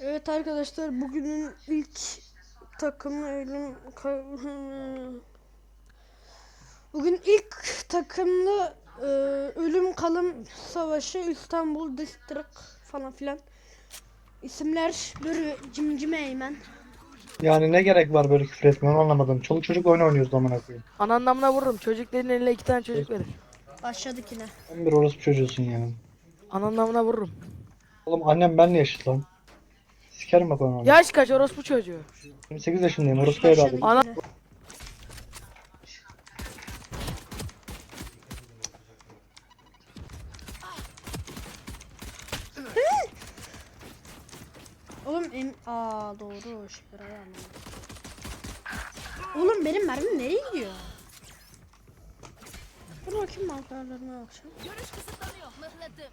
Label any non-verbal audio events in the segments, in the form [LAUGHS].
Evet arkadaşlar bugünün ilk takımı ölüm [LAUGHS] Bugün ilk takımda e, ölüm kalım savaşı İstanbul District falan filan. İsimler böyle cimcime eymen. Yani ne gerek var böyle küfür etmeye onu anlamadım. Çoluk çocuk oyun oynuyoruz amına koyayım. Anan namına vururum. Çocukların eline iki tane çocuk verir. Başladık yine. Sen bir orospu çocuğusun ya. Anan namına vururum. Oğlum annem benle yaşıt lan. Sikerim bak onu. Yaş kaç orospu çocuğu. 28 yaşındayım orospu evladım. Ana-. Oğlum em aa doğru şuraya anladım. Oğlum benim mermim nereye gidiyor? Dur bakayım markerlarına bakacağım. Görüş kısıtlanıyor. Mıhladım.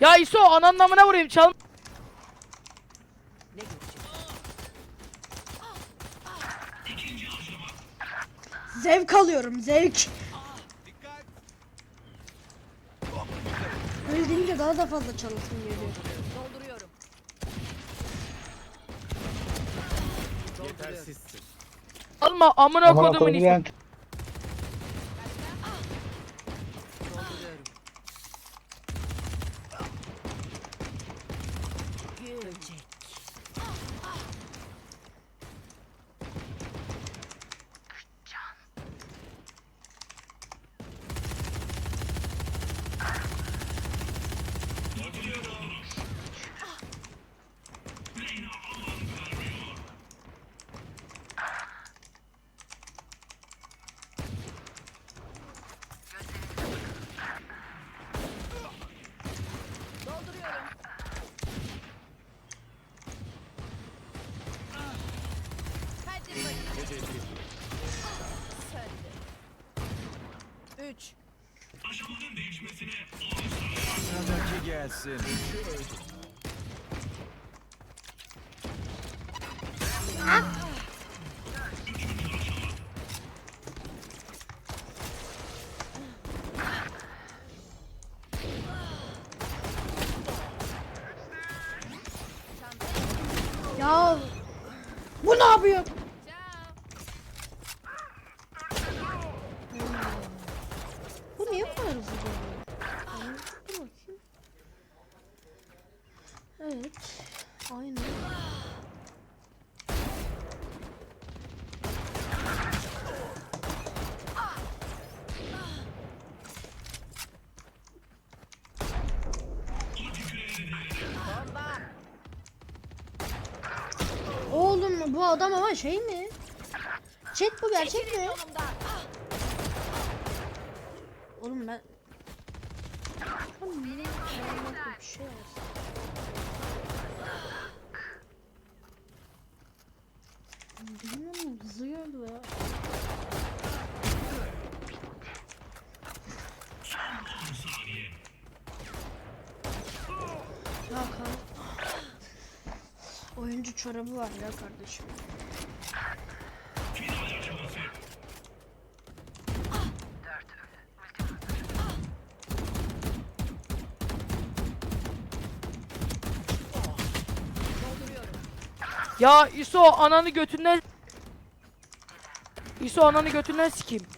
Ya İso anan namına vurayım çal. Zevk alıyorum zevk. Öyle deyince daha da fazla çalışsın geliyor. Dolduruyorum. Alma amına Amına kodumun koyayım İso. yani. Dolduruyorum. Hadi bakayım. Söndü. Üç. Sıradaki gelsin. Adam ama şey mi? Chat bu gerçek mi? Yolumdan. Oğlum ben... Oğlum nereye bir şey olsun. Bilmiyorum. Ya çorabı var ya kardeşim. Ya İso ananı götünden İso ananı götünden sikeyim.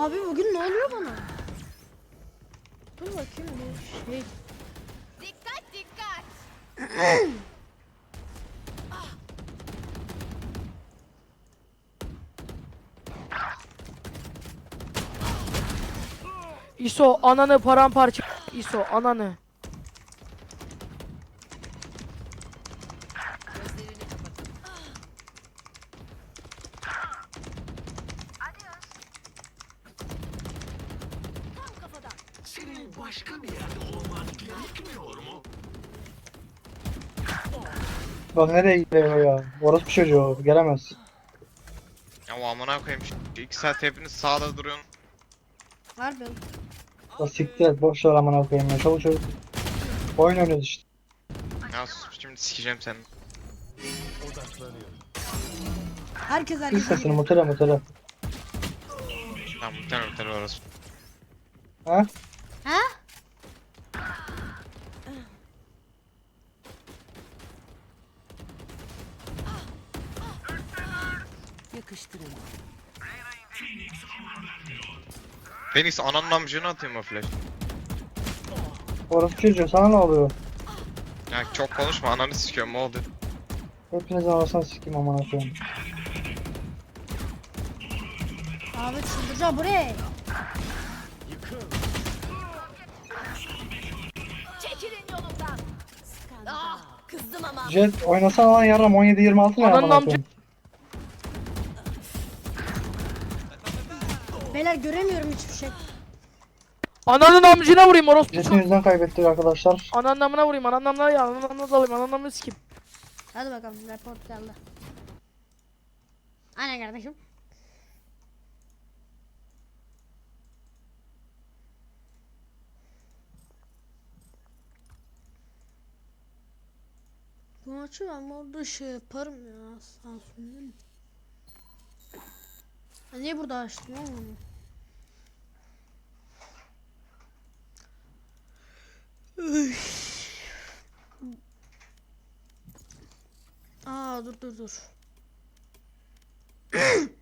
Abi bugün ne oluyor bana? Dur bakayım bir şey. Dikkat dikkat. İso ananı paramparça. İso ananı. Bak nereye gidiyor ya? Orası bir çocuğu. Gelemez. Ya o amına koyayım. İki saat hepiniz sağda duruyorsun. Harbi. Bak siktir et. Boş ver amına koyayım ya. Çoluk çocuk. Oyun oynuyoruz işte. Ya sus şimdi sikeceğim seni. Herkes Kız herkes. sesini mutele mutele. Tamam bir tane bir tane orası. Ha? Ha? Yakıştırın. Phoenix ananın amcını atayım o flash. Orası çocuğu. Sana ne oluyor? Ya çok konuşma ananı sikiyorum ne oldu? Hepinizin arasına sikeyim amına koyayım. Abi çıldıracağım buraya. Çekilin yolumdan. Ah kızdım ama. Jet oynasana lan yarram 17-26 ne Ananın amca- koyayım. Beyler göremiyorum hiçbir şey. Ananın amcına vurayım orospu. Jet'in yüzünden kaybettik arkadaşlar. Ananın amına vurayım. Ananın amına ya. Ananın amına dalayım. Ananın amına sikeyim. Hadi bakalım report geldi. Aynen kardeşim. Bu maçı ben burada şey yaparım ya. Sansürlerim. Ha, niye burada açtım ya onu? Aa dur dur dur. [LAUGHS]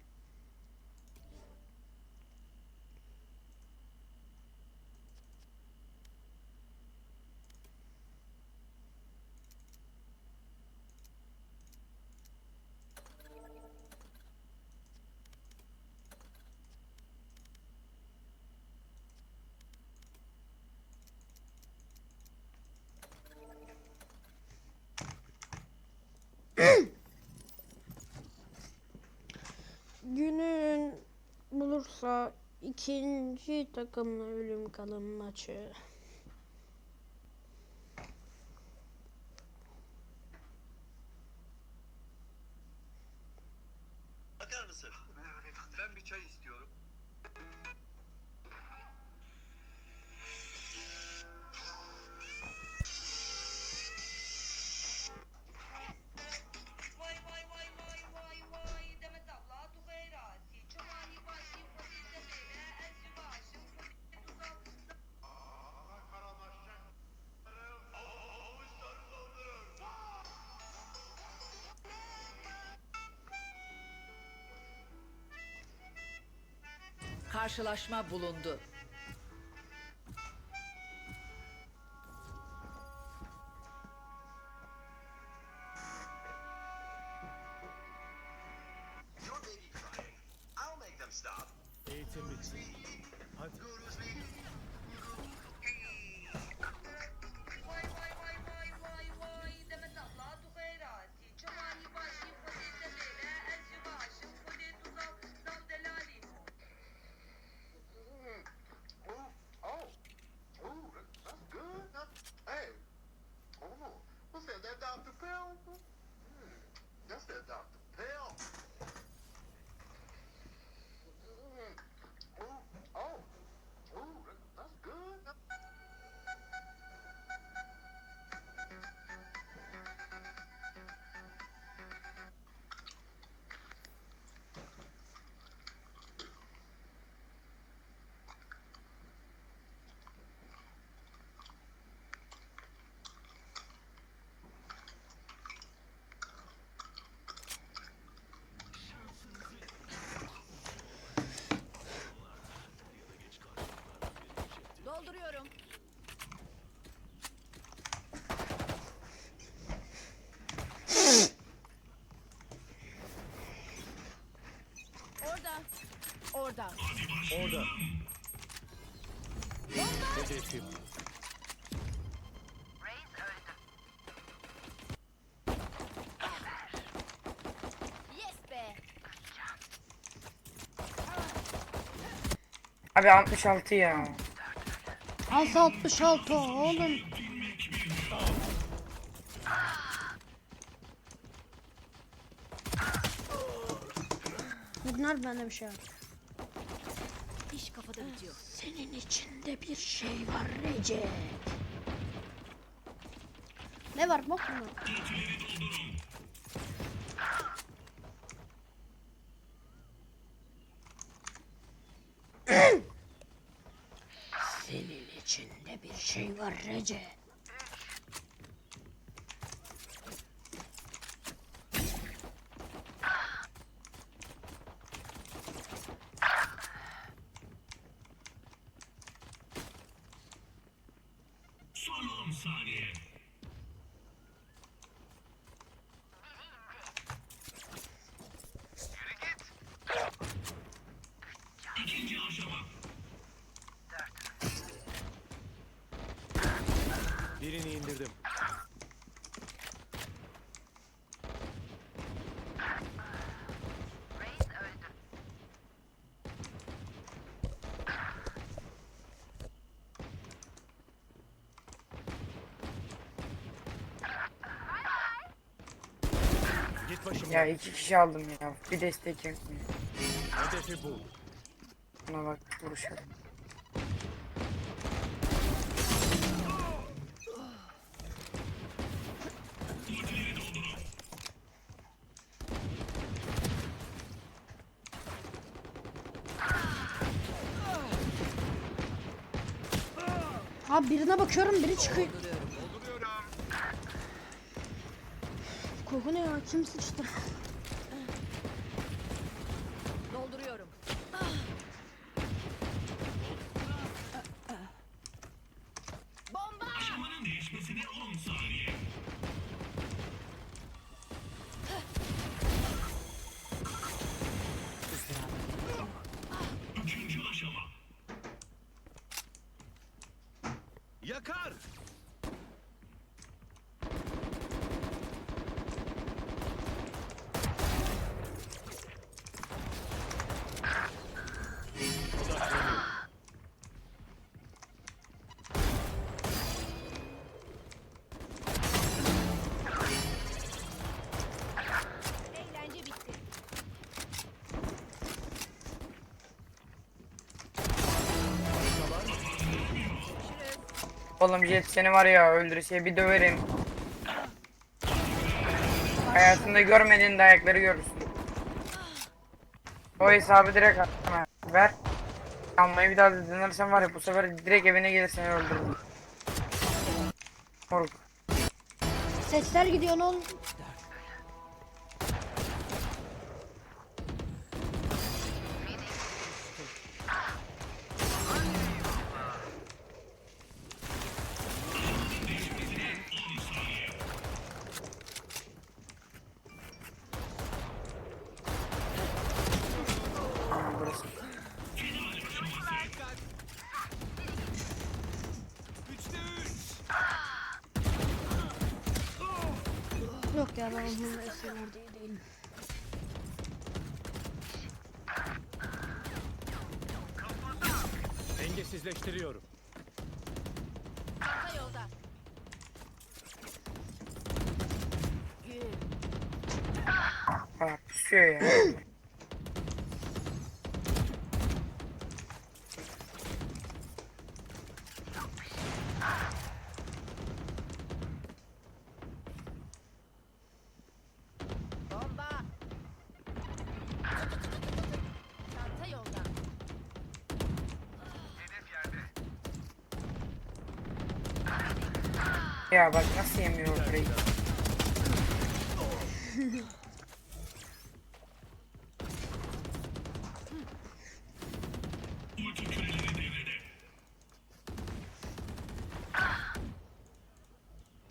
bulursa ikinci takımla ölüm kalım maçı. Karşılaşma bulundu. Orada. Orada. Hedefim. Abi 66 ya. Altı 66 oğlum. Bunlar bende bir şey var. Senin içinde bir şey var Recep. Ne var bok mu? Senin içinde bir şey var Recep. Birini indirdim. Git başımdan. Ya iki kişi aldım ya. Bir destek yok. Hedefi bul. Buna bak vuruşalım. Abi birine bakıyorum biri çıkıyor. Koku ne ya? Kim sıçtı? Oğlum Jet seni var ya öldürürse bir döverim. Hayatında görmediğin dayakları görürsün. O hesabı direkt atma. Ver. Almayı bir daha da denersen var ya bu sefer direkt evine gelir seni öldürürüm. Moruk. Sesler gidiyor ne oldu? Eserler değil değilim. Dengesizleştiriyorum. Arka yolda. Aa, pusuyor ya. Ya bak nasıl yemiyor burayı.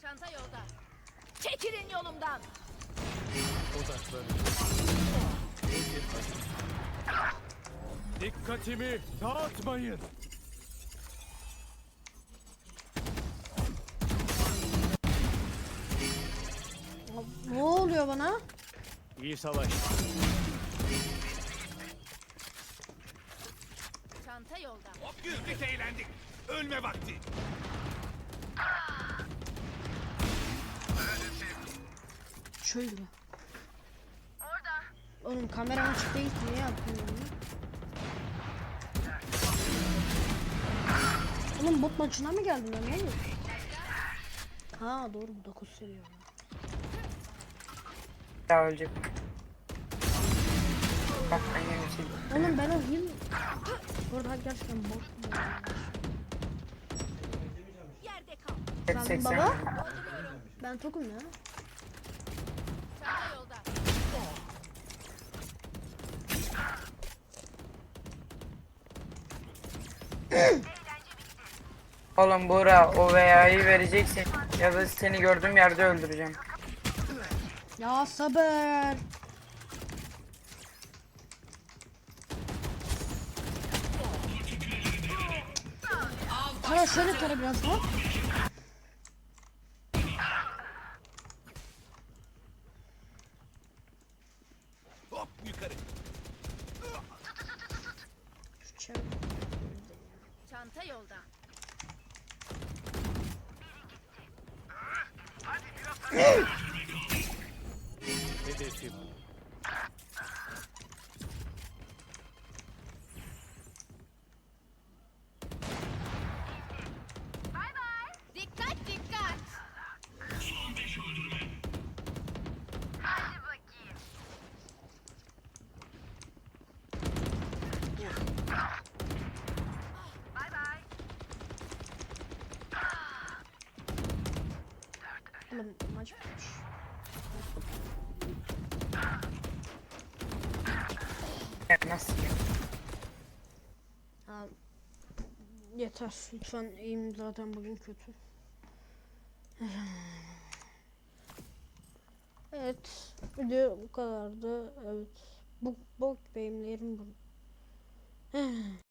Çanta yolda. Çekilin yolumdan. Dikkatimi dağıtmayın. İyi savaş. Çanta yolda. Hop güldük eğlendik. Ölme vakti. Şöyle. Oğlum kameram açık değil ki niye yaptın bunu? Oğlum bot maçına mı geldin lan? Ne diyorsun? Ha doğru bu 9 seviyor. Ya ölecek. Bak ben yine şey. Oğlum ben o heal... Bu arada gerçekten. Hep Sen 80. baba? Ben tokum ya. Oğlum Buğra o VA'yı vereceksin. Ya da seni gördüğüm yerde öldüreceğim. Ya sabır. Tara şöyle tara biraz ha. Hop yukarı. Çanta yolda. Hedefim. Ya Nasıl? Yeter lütfen iyiyim zaten bugün kötü. Evet video bu kadardı evet bu bok benim yerim bu.